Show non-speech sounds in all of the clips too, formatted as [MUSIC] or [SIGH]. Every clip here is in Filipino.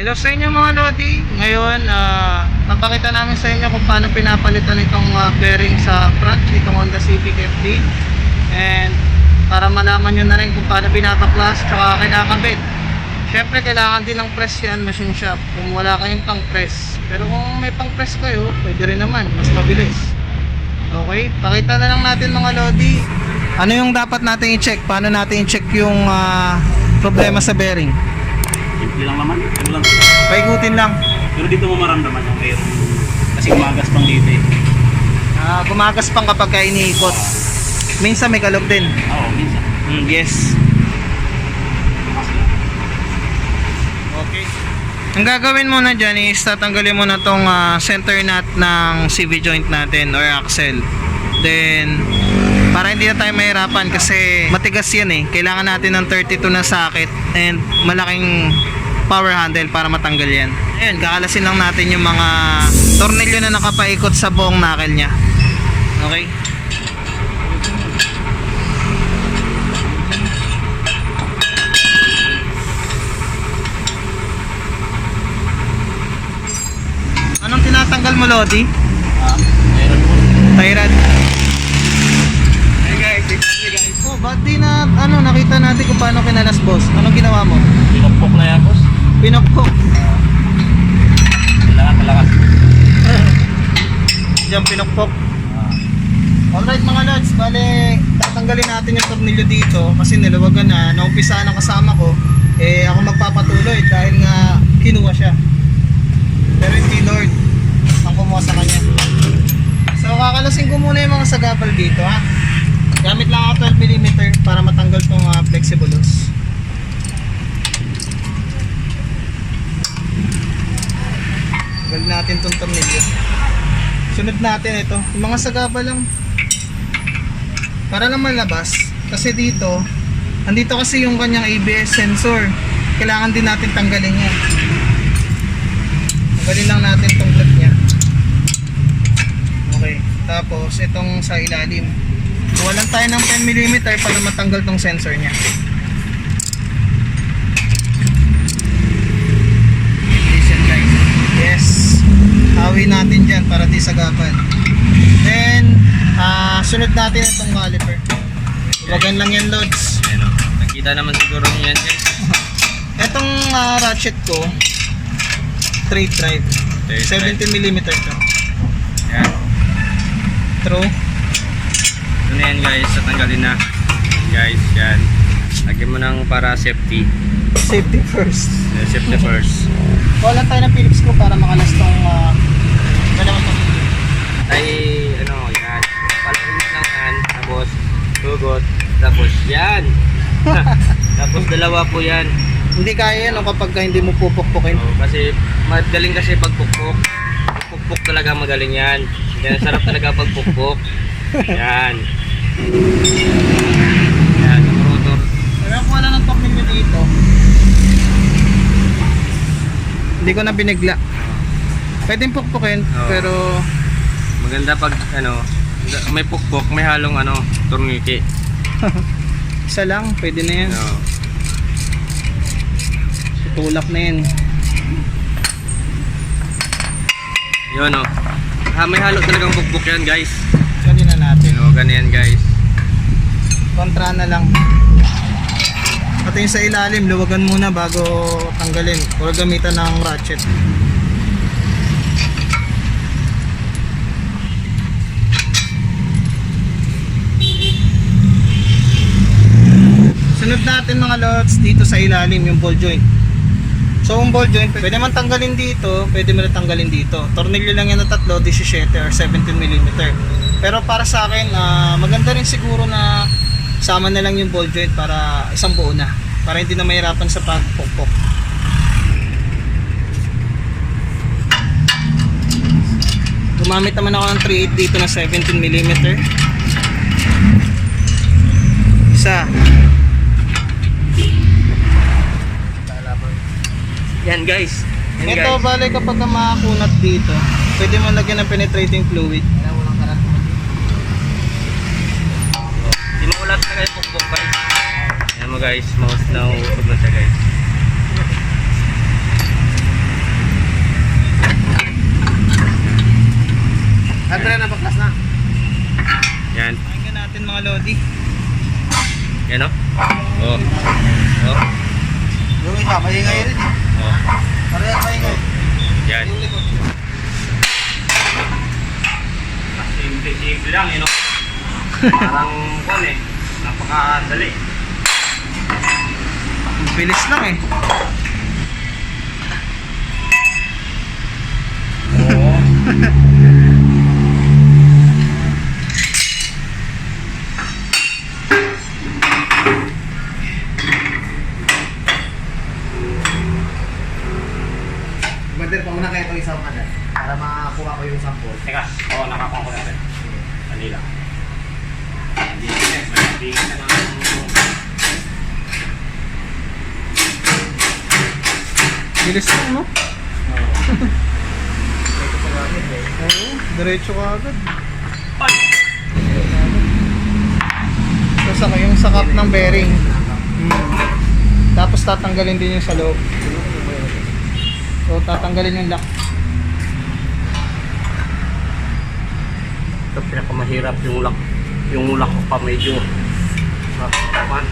Hello sa inyo mga Lodi. Ngayon, ah, papakita namin sa inyo kung paano pinapalitan itong ah, bearing sa front nitong Honda Civic FD. And para malaman nyo na rin kung paano binabaklas tsaka kinakabit. Siyempre, kailangan din ng press yan, machine shop. Kung wala kayong pang press. Pero kung may pang press kayo, pwede rin naman. Mas mabilis. Okay, pakita na lang natin mga Lodi. Ano yung dapat natin i-check? Paano natin i-check yung ah, problema sa bearing? Simple lang naman. Ano lang. Paikutin lang. Pero dito mo maramdaman yung mayroon. Kasi umagas pang dito eh. Ah, gumagas pang kapag ka iniikot. Minsan may kalog din. Oo, minsan. Mm, yes. Okay. Ang gagawin mo na dyan is tatanggalin mo na tong ah, center nut ng CV joint natin or axle. Then, para hindi na tayo mahirapan kasi matigas yan eh. Kailangan natin ng 32 na socket and malaking power handle para matanggal yan. Ayun, kakalasin lang natin yung mga tornilyo na nakapaikot sa buong knuckle niya. Okay? Anong tinatanggal mo, Lodi? Ah, mayroon po. Tie rod. Hey guys, hey guys. Oh, ba't di na, ano, nakita natin kung paano kinalas, boss? Anong ginawa mo? Pinokpok na yan, boss. Pinokpok. Kailangan malakas. [LAUGHS] Diyan pinokpok. Ah, Alright mga lods, bale, tatanggalin natin yung tornilyo dito kasi nilawagan na, naumpisa ng kasama ko, eh ako magpapatuloy dahil nga kinuha siya. Pero hindi Lord, ang kumuha sa kanya. So kakalasin ko muna yung mga sagabal dito ha. Gamit lang ako 12mm para matanggal tong uh, flexible hose. Tanggal natin tong tornilyo. Sunod natin ito. Yung mga sagaba lang. Para lang malabas. Kasi dito, andito kasi yung kanyang ABS sensor. Kailangan din natin tanggalin yan. Tanggalin lang natin tong plug niya. Okay. Tapos, itong sa ilalim. Kuha lang tayo ng 10mm para matanggal tong sensor niya. Listen guys. Yes. Hawi natin dyan para di sagapan. Then, ah sunod natin itong caliper. Wagan lang yan, Lods. Ayan o. Nakita naman siguro niyo yan, guys. [LAUGHS] Itong ah, ratchet ko, straight drive. Straight 17mm to. Yan. True. Ito na yan, guys. Tatanggalin na. Guys, yan. Lagyan mo ng para safety. Safety first. Uh, safety first. Wala tayo ng Phillips ko para makalas tong uh, dalawang tornilyo. Ay, ano, yan. Palagin lang yan. Tapos, tugot. Tapos, yan. [LAUGHS] Tapos, dalawa po yan. Hindi kaya yan no, kapag ka hindi mo pupukpukin. Oo, kasi magaling kasi pagpukpok. Pagpukpok talaga magaling yan. Yan, sarap talaga pagpukpok. Yan. Yan, yung rotor. Kaya ko wala ng tornilyo dito. Hindi ko na binigla. Pwedeng pukpukin, Oo. pero Maganda pag, ano, may pukpok, may halong, ano, turniki. [LAUGHS] isa lang, pwede na yan. Ano, Tutulak na yan. yun, oh. Ah, may halo talagang pukpok yan, guys. Na natin. Ano, ganyan, guys. Kontra na lang. Pati yung sa ilalim, luwagan muna bago tanggalin. O gamitan ng ratchet. Sunod natin mga lots dito sa ilalim yung ball joint. So yung ball joint, pwede man tanggalin dito, pwede man tanggalin dito. Tornilyo lang yan na tatlo, 17 or 17mm. Pero para sa akin, ah, maganda rin siguro na sama na lang yung ball joint para isang buo na. Para hindi na mahirapan sa pagpukpok. Gumamit naman ako ng 3.8 dito na 17mm. Isa. Yan, guys. Yan, Ito, guys. bale kapag ka makakunat dito, pwede mo lagyan ng penetrating fluid. kayo bukbok pa rin. Ayan mo guys, mouse na uusog na siya guys. Andre na baklas na. Yan. Pakinggan natin mga lodi. Yan oh. Oh. Oh. Yung iba, maingay rin. Oh. Pareha maingay. Yan. Simple-simple lang, yun know? [LAUGHS] Parang, kone eh. Napakadali. Ang bilis lang eh. Oo. Brother, pa muna kayo itong isang kanan. Para makakuha ko yung sample. Teka, oo, nakakuha ko na rin. Dali lang. Hindi na, malapit na ng... Bilis lang, no? [LAUGHS] Oo, diretso ka agad. Tapos ako yung sakap ng bearing. Hmm. Tapos tatanggalin din yung sa loob. So tatanggalin yung lock. Ito pinakamahirap yung lock. Yung lock ko pa medyo... Ah, man.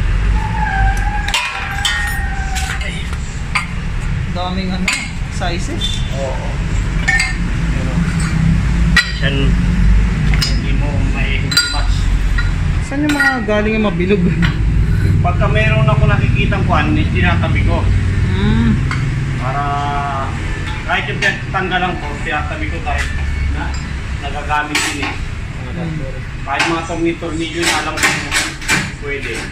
Daming ano, sizes. Oo. Minsan, hindi mo may match. Saan yung mga galing yung mabilog? [LAUGHS] Pagka mayroon ako nakikitang kuhan, tinatabi ko. Hmm. Para kahit yung tanggalan ko, tinatabi ko kahit na nagagamit din eh. Kahit mga torni-tornilyo na alam ko pwede. Na.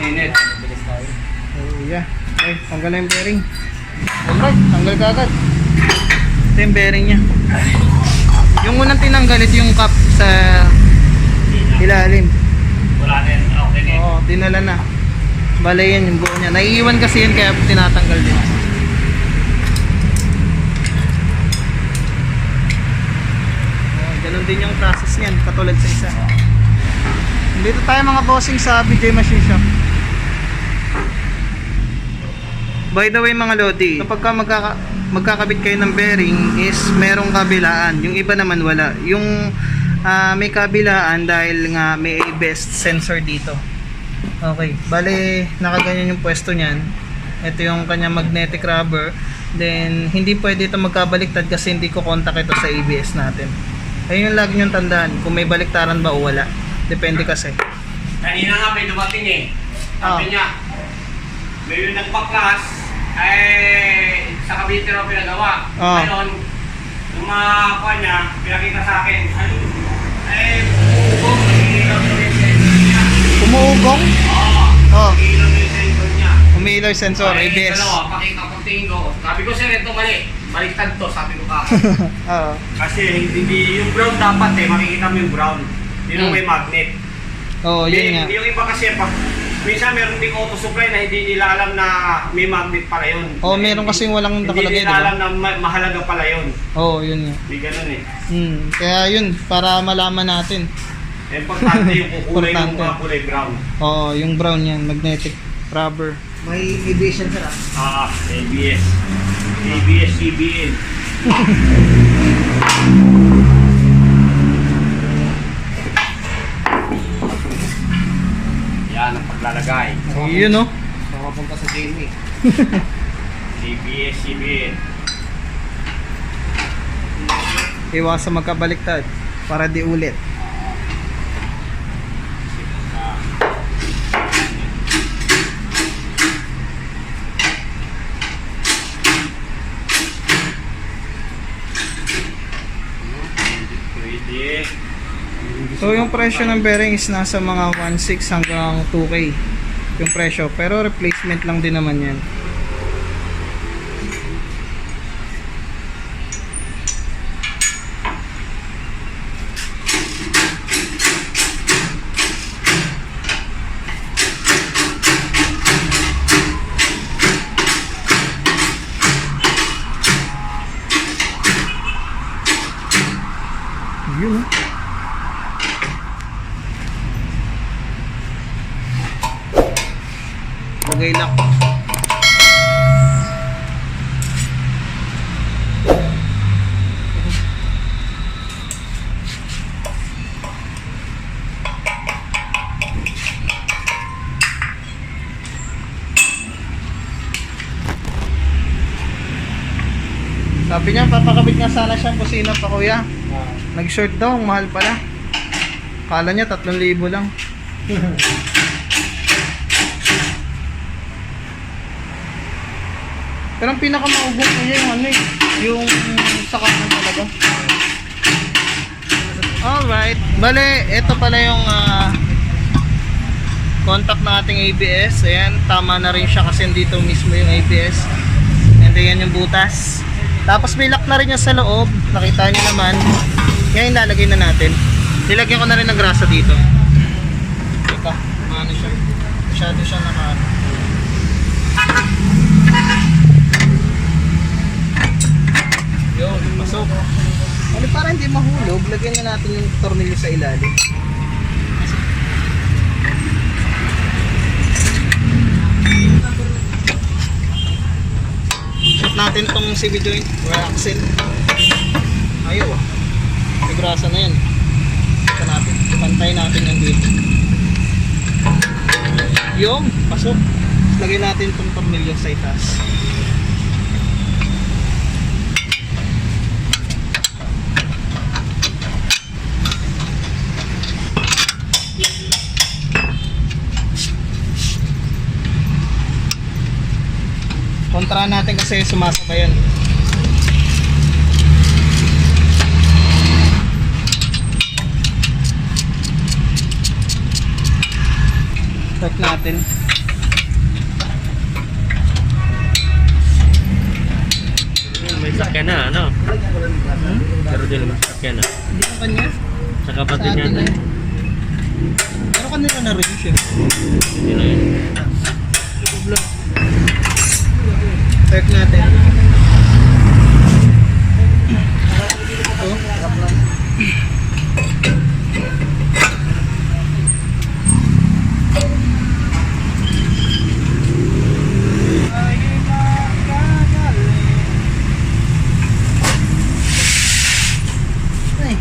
Init. Oh, yeah. Ay, tanggal na yung bearing. Alright, tanggal ka agad. Ito yung bearing niya. Yung unang tinanggal, ito yung cup sa ilalim. Wala. Okay din. Oo, dinala na. Bale yan yung buo niya. Naiiwan kasi yun kaya tinatanggal din. Oh, ganun din yung process niyan, katulad sa isa. Dito tayo mga bossing sa BJ Machine Shop. By the way mga Lodi, kapag ka magkaka magkakabit kayo ng bearing is merong kabilaan. Yung iba naman wala. Yung ah, may kabilaan dahil nga may best sensor dito. Okay, bale nakaganyan yung pwesto niyan. Ito yung kanya magnetic rubber. Then hindi pwede ito magkabaliktad kasi hindi ko contact ito sa ABS natin. Ayun yung lagi niyong tandaan kung may baliktaran ba o wala. Depende kasi. Kanina nga may dumating eh. Sabi Ah. niya, may yung nagpaklas, eh, sa Cavite raw pinagawa. Ah. Ngayon, yung mga niya, pinakita sa akin, ano, eh, Umuugong? Oo, Oh, nagigilaw yung sensor niya. umiilaw yung sensor, Ay, ABS. Dalawa, pakita ko tingin ko. Sabi ko, sir, ito mali. Baliktad to, sabi ko ka. [LAUGHS] Oo. Kasi hindi, yung brown dapat eh, makikita mo yung brown. Yun yung Hmm. may magnet. Oo, yun Yung- nga. Yung iba kasi pa, minsan meron ding auto supply na hindi nila alam na may magnet pala yun. Oo, meron kasi walang nakalagay, Hindi nila diba? alam na ma- mahalaga pala yun. Oo, yun nga. Hindi ganun eh. Hmm. Kaya yun, para malaman natin. Importante yung kulay ng mga kulay brown. Oo, yung brown yan, magnetic rubber. May aviation sir ah. Ah, ABS. ABS, CBN. Yan ang paglalagay. Yun no? Makapunta sa gaming. ABS, [LAUGHS] CBN. Iwasan magkabaliktad para di ulit. Ah, Pwede. Yung presyo ng bearing is nasa mga 1.6 hanggang 2K yung presyo. Pero replacement lang din naman yan. Yun oh. Lagay lock. Sabi niya, papakabit nga sana siyang kusina pa kuya. Nag-short daw, ang mahal pala. Kala niya 3,000 lang. [LAUGHS] Pero ang pinakamaubos niya yung ano eh, yung sa kanan talaga. Alright. Bale, ito pala yung ah, contact ng ating ABS. Ayan, tama na rin siya kasi dito mismo yung ABS. And then yan yung butas. Tapos may lock na rin yan sa loob. Nakita niyo naman. Ngayon lalagay na natin. Nilagyan ko na rin ng grasa dito. Teka, ano siya? Masyado siya naka... Yun, pasok. Ano para hindi mahulog, lagyan na natin yung tornilyo sa ilalim. Natin tong CV joint or axle. Ayaw ah. May na yan. Ito natin. Pantay natin yan dito. Yung, pasok. Lagay natin tong tornilyo sa itaas. Kontra natin kasi sumasabayan. Check natin. May sakyan na, ano? Hmm? Pero din may sakyan na. Hindi ko kanya. Sa kapatid niya na. na. Pero kanila na rin siya. Hindi na yun. Check natin. Oh. Ay.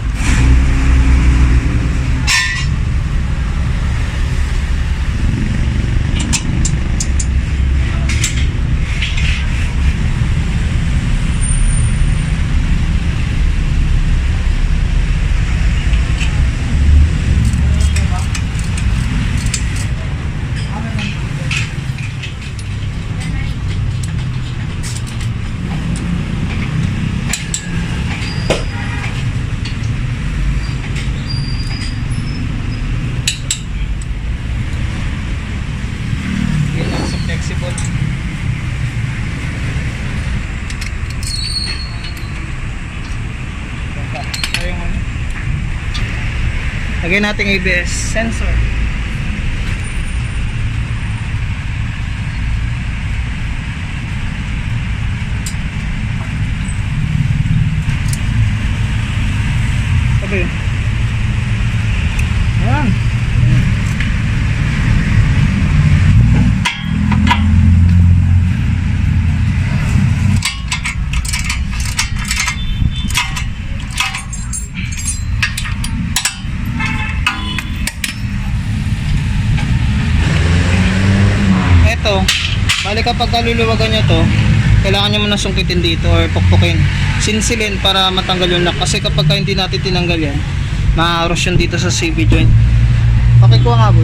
Yun lang sa flexible. Ayun ano. Lagay natin ABS sensor. Sabi. Ayan. Eto, bali kapag kaluluwagan nyo to, kailangan nyo muna sungkitin dito or pukpukin. Sinsilin para matanggal yung lock. Kasi kapag ka hindi natin tinanggal yan, maaros yan dito sa CV joint. Pakikuha nga boy.